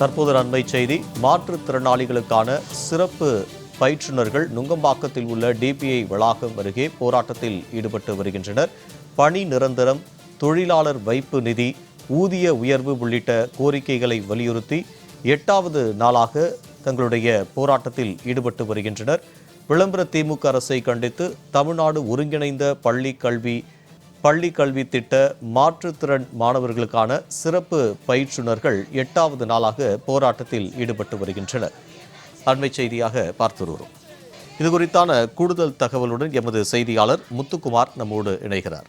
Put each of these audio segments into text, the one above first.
தற்போது நன்மை செய்தி மாற்றுத்திறனாளிகளுக்கான சிறப்பு பயிற்றுனர்கள் நுங்கம்பாக்கத்தில் உள்ள டிபிஐ வளாகம் அருகே போராட்டத்தில் ஈடுபட்டு வருகின்றனர். பணி நிரந்தரம் தொழிலாளர் வைப்பு நிதி ஊதிய உயர்வு உள்ளிட்ட கோரிக்கைகளை வலியுறுத்தி எட்டாவது நாளாக தங்களுடைய போராட்டத்தில் ஈடுபட்டு வருகின்றனர். விளம்பர திமுக அரசை கண்டித்து தமிழ்நாடு ஒருங்கிணைந்த பள்ளி கல்வி பள்ளி கல்வி திட்ட மாற்றுத்திறன் மாணவர்களுக்கான சிறப்பு பயிற்றுனர்கள் எட்டாவது நாளாக போராட்டத்தில் ஈடுபட்டு வருகின்றனர். அண்மை செய்தியாக பார்த்து வருவோம். இது குறித்தான கூடுதல் தகவலுடன் எமது செய்தியாளர் முத்துக்குமார் நம்மோடு இணைகிறார்.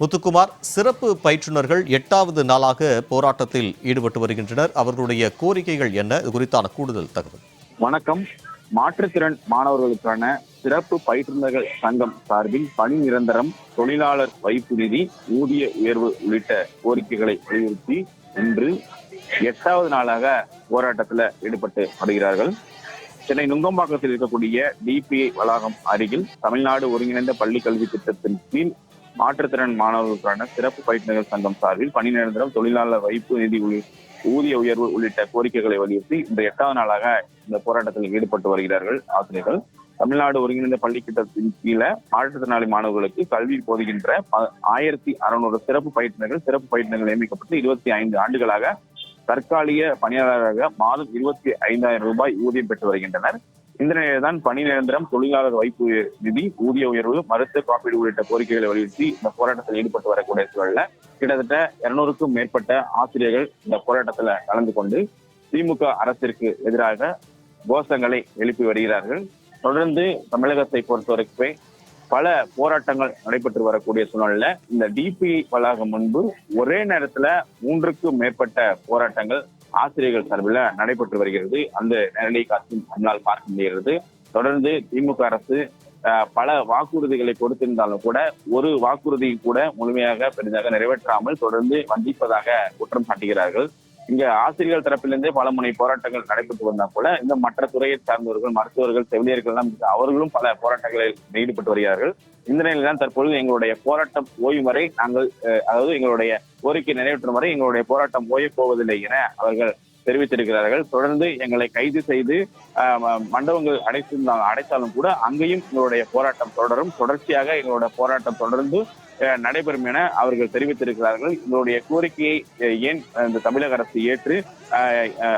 முத்துக்குமார் சிறப்பு பயிற்றுனர்கள் எட்டாவது நாளாக போராட்டத்தில் ஈடுபட்டு வருகின்றனர். அவர்களுடைய கோரிக்கைகள் என்ன? இது குறித்தான கூடுதல் தகவல். வணக்கம். மாற்றுத்திறன் மாணவர்களுக்கான சிறப்பு பயிற்றுநர்கள் சங்கம் சார்பில் பணி நிரந்தரம் தொழிலாளர் வைப்பு நிதி ஊதிய உயர்வு உள்ளிட்ட கோரிக்கைகளை வலியுறுத்தி இன்று எட்டாவது நாளாக போராட்டத்தில் ஈடுபட்டு வருகிறார்கள். சென்னை நுங்கம்பாக்கத்தில் இருக்கக்கூடிய டிபிஐ வளாகம் அருகில் தமிழ்நாடு ஒருங்கிணைந்த பள்ளி கல்வி திட்டத்தின் கீழ் மாற்றுத்திறன் மாணவர்களுக்கான சிறப்பு பயிற்றுனர்கள் சங்கம் சார்பில் பணி நிரந்தரம் தொழிலாளர் வைப்பு நிதி ஊதிய உயர்வு உள்ளிட்ட கோரிக்கைகளை வலியுறுத்தி இந்த எட்டாவது நாளாக இந்த போராட்டத்தில் ஈடுபட்டு வருகிறார்கள் ஆசிரியர்கள். தமிழ்நாடு ஒருங்கிணைந்த பள்ளி திட்டத்தின் கீழே மாற்றுத்திறனாளி மாணவர்களுக்கு கல்வி போதுகின்ற ஆயிரத்தி அறுநூறு சிறப்பு பயிற்றுனர்கள் சிறப்பு பயிற்றுனர்கள் நியமிக்கப்பட்டு இருபத்தி ஐந்து ஆண்டுகளாக தற்காலிக பணியாளராக மாதம் இருபத்தி ஐந்தாயிரம் ரூபாய் ஊதியம் பெற்று வருகின்றனர். இந்த நிலையில்தான் பணி நிரந்தரம் தொழிலாளர் வைப்பு நிதி ஊதிய உயர்வு மருத்துவ காப்பீடு உள்ளிட்ட கோரிக்கைகளை வலியுறுத்தி இந்த போராட்டத்தில் ஈடுபட்டு வரக்கூடிய சூழல்ல கிட்டத்தட்ட இருநூறுக்கும் மேற்பட்ட ஆசிரியர்கள் இந்த போராட்டத்துல கலந்து கொண்டு திமுக அரசிற்கு எதிராக கோஷங்களை எழுப்பி வருகிறார்கள். தொடர்ந்து தமிழகத்தை பொறுத்தவரைக்கும் பல போராட்டங்கள் நடைபெற்று வரக்கூடிய சூழ்நிலையில இந்த டிபி வளாகம் முன்பு ஒரே நேரத்துல மூன்றுக்கும் மேற்பட்ட போராட்டங்கள் ஆசிரியர்கள் சார்பில் நடைபெற்று வருகிறது. அந்த நேரடி காட்சி நம்மளால் பார்க்க முடிகிறது. தொடர்ந்து திமுக அரசு பல வாக்குறுதிகளை கொடுத்திருந்தாலும் கூட ஒரு வாக்குறுதியும் கூட முழுமையாக பெரிதாக நிறைவேற்றாமல் தொடர்ந்து வந்திப்பதாக குற்றம் சாட்டுகிறார்கள். இங்க ஆசிரியர்கள் தரப்பிலிருந்தே பல முனை போராட்டங்கள் நடைபெற்று வந்தா கூட இந்த மற்ற துறையை சார்ந்தவர்கள் மருத்துவர்கள் செவிலியர்கள் எல்லாம் அவர்களும் பல போராட்டங்களில் ஈடுபட்டு வருகிறார்கள். இந்த நிலையில் தான் தற்பொழுது எங்களுடைய போராட்டம் ஓய்வு வரை நாங்கள் அஹ், அதாவது எங்களுடைய கோரிக்கை நிறைவேற்றும் வரை எங்களுடைய போராட்டம் ஓயப் போவதில்லை என அவர்கள் தெரிவித்திருக்கிறார்கள். தொடர்ந்து எங்களை கைது செய்து மண்டபங்கள் அடைத்திருந்தாங்க அடைத்தாலும் கூட அங்கேயும் எங்களுடைய போராட்டம் தொடரும். தொடர்ச்சியாக எங்களுடைய போராட்டம் தொடர்ந்து நடைபெறும் என அவர்கள் தெரிவித்திருக்கிறார்கள். இதனுடைய கோரிக்கையை ஏன் இந்த தமிழக அரசு ஏற்று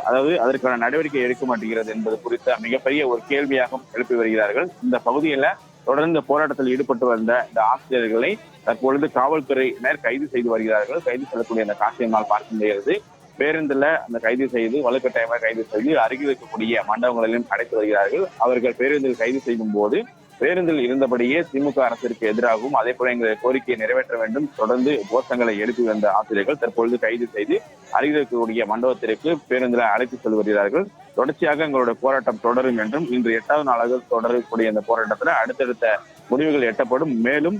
அதாவது அதற்கான நடவடிக்கை எடுக்க மாட்டேங்கிறது என்பது குறித்த மிகப்பெரிய ஒரு கேள்வியாகவும் எழுப்பி வருகிறார்கள். இந்த பகுதியில தொடர்ந்து போராட்டத்தில் ஈடுபட்டு வந்த இந்த ஆசிரியர்களை தற்பொழுது காவல்துறையினர் கைது செய்து வருகிறார்கள். கைது செய்யக்கூடிய அந்த காட்சியினால் பார்க்க முடிகிறது பேருந்துல அந்த கைது செய்து வலுக்கட்டாயமாக கைது செய்து அருகில் இருக்கக்கூடிய மண்டபங்களிலும் அடைத்து வருகிறார்கள். அவர்கள் பேருந்தில் கைது செய்யும் போது பேருந்தில் இருந்தபடியே திமுக அரசிற்கு எதிராகவும் அதே போல எங்களுடைய கோரிக்கையை நிறைவேற்ற வேண்டும். தொடர்ந்து கோஷங்களை எழுப்பி வந்த ஆசிரியர்கள் தற்பொழுது கைது செய்து அருகிருக்கக்கூடிய மண்டபத்திற்கு பேருந்தில் அழைத்து சென்று வருகிறார்கள் தொடர்ச்சியாக எங்களுடைய போராட்டம் தொடரும் என்றும் இன்று எட்டாவது நாளாக தொடரக்கூடிய இந்த போராட்டத்தில் அடுத்தடுத்த முடிவுகள் எட்டப்படும். மேலும்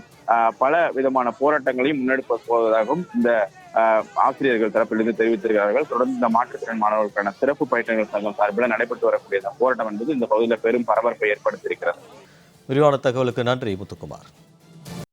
பல விதமான போராட்டங்களையும் முன்னெடுப்ப போவதாகவும் இந்த ஆஹ், ஆசிரியர்கள் தரப்பிலிருந்து தெரிவித்திருக்கிறார்கள். தொடர்ந்து இந்த மாற்றுத்திறன் மாணவர்களுக்கான சிறப்பு பயிற்சிகள் சங்கம் சார்பில் நடைபெற்று வரக்கூடிய போராட்டம் என்பது இந்த பகுதியில் பெரும் பரபரப்பை ஏற்படுத்தியிருக்கிறது. விரிவான தகவலுக்கு நன்றி முத்துக்குமார்.